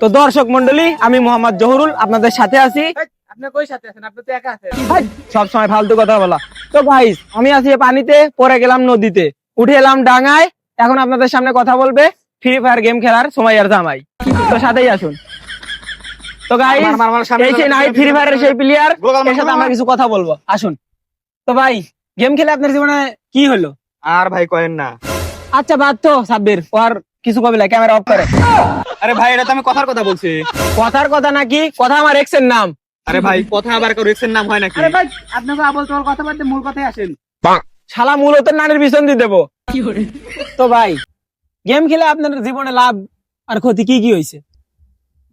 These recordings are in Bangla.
তো দর্শক মন্ডলী আমি মোহাম্মদ জহুরুল আপনাদের সাথে আছি। সব সময় ফালতু কথা বলা। তো গাইস আমি আছি পানিতে পরে গেলাম নদীতে। উঠে এলাম ডাঙায় এখন আপনাদের সামনে কথা বলবে ফ্রি ফায়ার গেম খেলার সময়ের জামাই। তো সাথেই আসুন। তো গাইস এই সেই নাই ফ্রি ফায়ারের সেই প্লেয়ার এর সাথে আমরা কিছু কথা বলব। আসুন। তো ভাই গেম খেলে আপনার জীবনে কি হলো? আর ভাই কয়েন না। আচ্ছা বাদ তো সাব্বির। ও আর কিছু কবে না ক্যামেরা অফ করে। আরে ভাই এটা তো আমি কথার কথা বলছি। কথার কথা নাকি? কথা আমার এক্সের নাম। আরে ভাই কথা আবার কেউ রিক্সের নাম হয় নাকি? আরে ভাই আপনাকে আবল তোর কথা বলতে মূল কথায় আসেন। শালা মূলত নানের পিছন দিয়ে দেবো। তো ভাই গেম খেলে আপনার জীবনে লাভ আর ক্ষতি কি কি হয়েছে?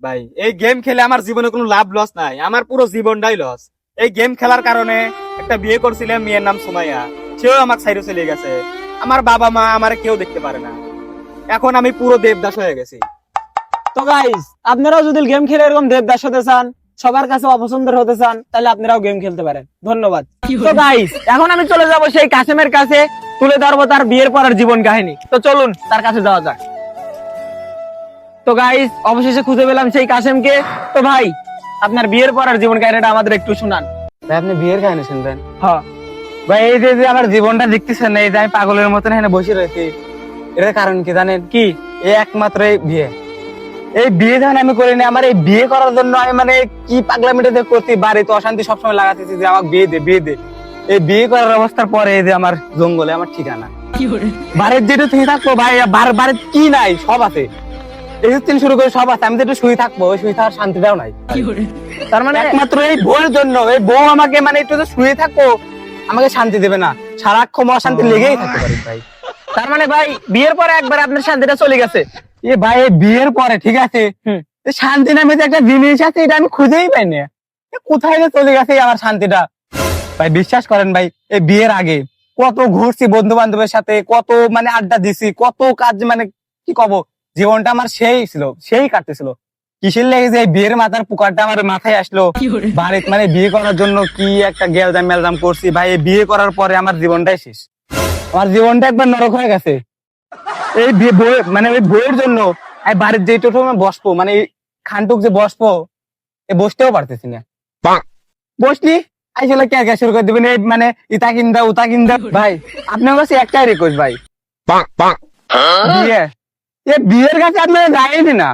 ভাই এই গেম খেলে আমার জীবনে কোনো লাভ লস নাই। আমার পুরো জীবনটাই লস এই গেম খেলার কারণে একটা বিয়ে করছিলাম মেয়ের নাম সুমাইয়া। সেও আমাকে সাইডে চলে গেছে। আমার বাবা মা আমার কেউ দেখতে পারে না। এখন আমি পুরো দেবদাস হয়ে গেছি। তো গাইস আপনারাও যদি গেম খেলে এরকম দেবদাস হতে চান সবার কাছে অপছন্দের হতে চান তাহলে আপনারাও গেম খেলতে পারেন। ধন্যবাদ। তো গাইস এখন আমি চলে যাব সেই কাসেমের কাছে তুলে ধরবো তার বিয়ের পরের জীবন কাহিনী। তো চলুন তার কাছে যাওয়া যাক। তো গাইস অবশেষে খুঁজে পেলাম সেই কাসেমকে। তো ভাই আপনার বিয়ের পরের জীবন কাহিনীটা আমাদের একটু শোনান। ভাই আপনি বিয়ের কাহিনী শুনবেন? হ্যাঁ। ভাই এই যে যে আমার জীবনটা দেখতেছেন এই যে আমি পাগলের মতন এখানে বসে রয়েছি এটার কারণ কি জানেন? কি? এই একমাত্র এই বিয়ে। এই বিয়ে যখন আমি করিনি আমার এই বিয়ে করার জন্য আমি মানে কি পাগলামিটা দিয়ে করছি বাড়িতে অশান্তি সবসময় লাগাতেছি যে আমাকে বিয়ে দে বিয়ে দে। এই বিয়ে করার অবস্থার পরে এই যে আমার জঙ্গলে আমার ঠিকানা। বাড়ির যেটা তুমি থাকব ভাই বাড়ির কি নাই সব আছে। এই দিন শুরু করে সব আছে আমি তো একটু শুয়ে থাকব ওই শুয়ে থাকার শান্তিটাও নাই। তার মানে একমাত্র এই বউয়ের জন্য এই বউ আমাকে মানে একটু তো শুয়ে থাকব আমাকে শান্তি দেবে না। সারাক্ষণ অশান্তি লেগেই থাকতে পারি ভাই। তার মানে ভাই বিয়ের পরে একবার আপনার শান্তিটা চলে গেছে। এ ভাই বিয়ের পরে ঠিক আছে? শান্তি নামে যে একটা জিনিস আছে এটা আমি খুঁজেই পাই না। কোথায় যে চলে গেছে আমার শান্তিটা? ভাই বিশ্বাস করেন ভাই এই বিয়ের আগে কত ঘুরছি বন্ধু বান্ধবের সাথে কত মানে আড্ডা দিছি কত কাজ মানে কি কব জীবনটা আমার সেই ছিল সেই কাটতেছিল। কিসের লেগে যে বিয়ের মাথার পুকারটা আমার মাথায় আসলো? বাড়িতে মানে বিয়ে করার জন্য কি একটা গেলদাম মেলদাম করছি? ভাই বিয়ে করার পরে আমার জীবনটাই শেষ। আমার জীবনটা একবার নরক হয়ে গেছে। এই বই- মানে ওই বইয়ের জন্য আমি বাড়ির যেটুকু আমি বসবো মানে খানটুক যে বসবো এ বসতেও পারতেছি না। বসলি? আইসলে কে কে শুরু করে দিবেন এই মানে ইতা কিনদা উতা কিনদা। ভাই আপনার কাছে একটাই রিকোয়েস্ট ভাই। বিয়ে। এ বিয়ের কাছে আপনারা যায়নি না।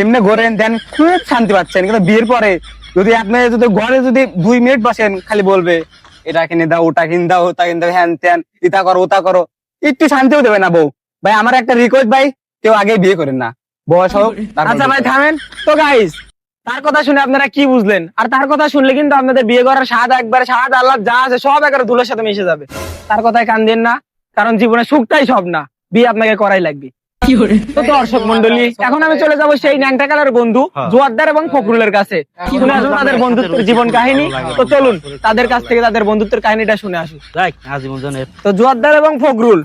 এমনি ঘোরেন দেন খুব শান্তি পাচ্ছেন। কিন্তু বিয়ের পরে যদি আপনি যদি ঘরে যদি দুই মিনিট বসেন খালি বলবে এটা কিনে দাও ওটা কিনে দাও ওটা কিনে দাও হ্যান ত্যান ইতা করো ওটা করো। একটু শান্তিও দেবে না বউ। ভাই আমার একটা রিকোয়েস্ট ভাই কেউ আগে বিয়ে করেন না। বয়স হোক আচ্ছা ভাই থামেন। তো গাইস তার কথা শুনে আপনারা কি বুঝলেন? আর তার কথা শুনলে কিন্তু আপনাদের বিয়ে করার স্বাদ একবারে স্বাদ আল্লাহ যা আছে সব একবারে ধুলোর সাথে মিশে যাবে। তার কথায় কান দেন না কারণ জীবনে সুখটাই সব না। বিয়ে আপনাকে করাই লাগবে। দর্শক মন্ডলী এখন আমি চলে যাব সেই ন্যাংটা কালার বন্ধু জোয়ারদার এবং ফখরুলের কাছে। শুনে আসুন তাদের বন্ধুত্বের জীবন কাহিনী। তো চলুন তাদের কাছ থেকে তাদের বন্ধুত্বের কাহিনীটা শুনে আসুন। তো জোয়ারদার এবং ফখরুল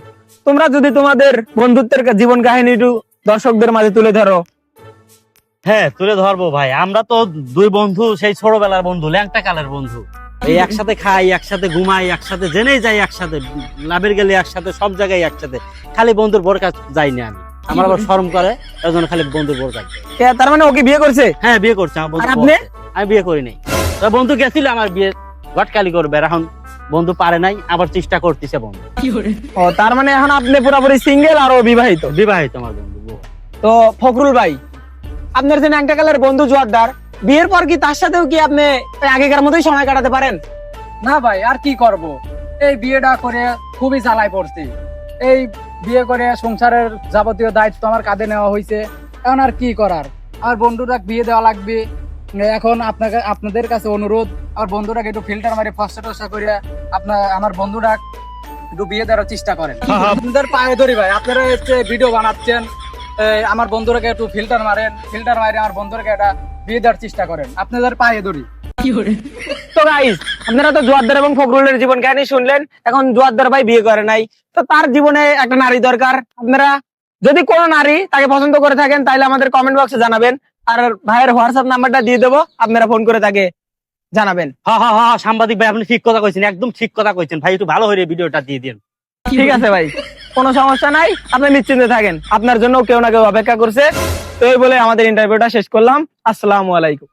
তোমরা যদি তোমাদের বন্ধুত্বের জীবন কাহিনীটু দর্শকদের মাঝে তুলে ধরো। হ্যাঁ তুলে ধরবো ভাই। আমরা তো দুই বন্ধু সেই ছোটবেলার বন্ধু ল্যাংটা কালের বন্ধু। এই একসাথে খাই একসাথে ঘুমাই একসাথে জেনেই যাই একসাথে। লাভের গেলে একসাথে সব জায়গায় একসাথে। খালি বন্ধুর বোর কাছে যাই না আমি। আমার আবার শরম করে জন্য খালি বন্ধুর বোর কাছে যাই। কে, তার মানে ওকে বিয়ে করছে? হ্যাঁ বিয়ে করছে আমার বন্ধু আর আপনি? আমি বিয়ে করি নাই। তো বন্ধু গেছিল আমার বিয়ে গটকালি করবে এখন বন্ধু পারে নাই আবার চেষ্টা করতেছে বন্ধু। ও তার মানে এখন আপনি পুরোপুরি সিঙ্গেল আর ও বিবাহিত? বিবাহিত আমার বন্ধু তো ফখরুল ভাই আপনার যে ন্যাংটা কালার বন্ধু জোয়ারদার বিয়ের পর কি তার সাথেও কি আপনি আগেকার মতোই সময় কাটাতে পারেন? না ভাই আর কি করব? এই বিয়েটা করে খুবই জ্বালায় পড়ছি। এই বিয়ে করে সংসারের যাবতীয় দায়িত্ব আমার কাঁধে নেওয়া হয়েছে এখন আর কি করার? আমার বন্ধুরা বিয়ে দেওয়া লাগবে। এখন আপনাকে আপনাদের কাছে অনুরোধ আমার বন্ধুরাকে একটু ফিল্টার মারি ফসা টসা করে আপনার আমার বন্ধুরা একটু বিয়ে দেওয়ার চেষ্টা করেন। আপনাদের পায়ে ধরি ভাই আপনারা হচ্ছে ভিডিও বানাচ্ছেন আমার বন্ধুরাকে একটু ফিল্টার মারেন ফিল্টার মারে আমার বন্ধুরাকে একটা বিয়ে দেওয়ার চেষ্টা করেন। আপনাদের পায়ে ধরি। তো গাইস আপনারা তো জোয়ারদার এবং ফখরুলের জীবন কাহিনী শুনলেন এখন জোয়ারদার ভাই বিয়ে করে নাই। তো তার জীবনে একটা নারী দরকার। আপনারা যদি কোনো নারী তাকে পছন্দ করে থাকেন তাহলে আমাদের কমেন্ট বক্সে জানাবেন। আর ভাইয়ের হোয়াটসঅ্যাপ নাম্বারটা দিয়ে দেবো আপনারা ফোন করে তাকে জানাবেন। হ্যাঁ হ্যাঁ হ্যাঁ সাংবাদিক ভাই আপনি ঠিক কথা কইছেন একদম ঠিক কথা কইছেন। ভাই একটু ভালো হয়ে ভিডিওটা দিয়ে দিন ঠিক আছে ভাই কোনো সমস্যা নাই আপনি নিশ্চিন্তে থাকেন। আপনার জন্য কেউ না কেউ অপেক্ষা করছে। তো এই বলে আমাদের ইন্টারভিউটা শেষ করলাম। আসসালামু আলাইকুম।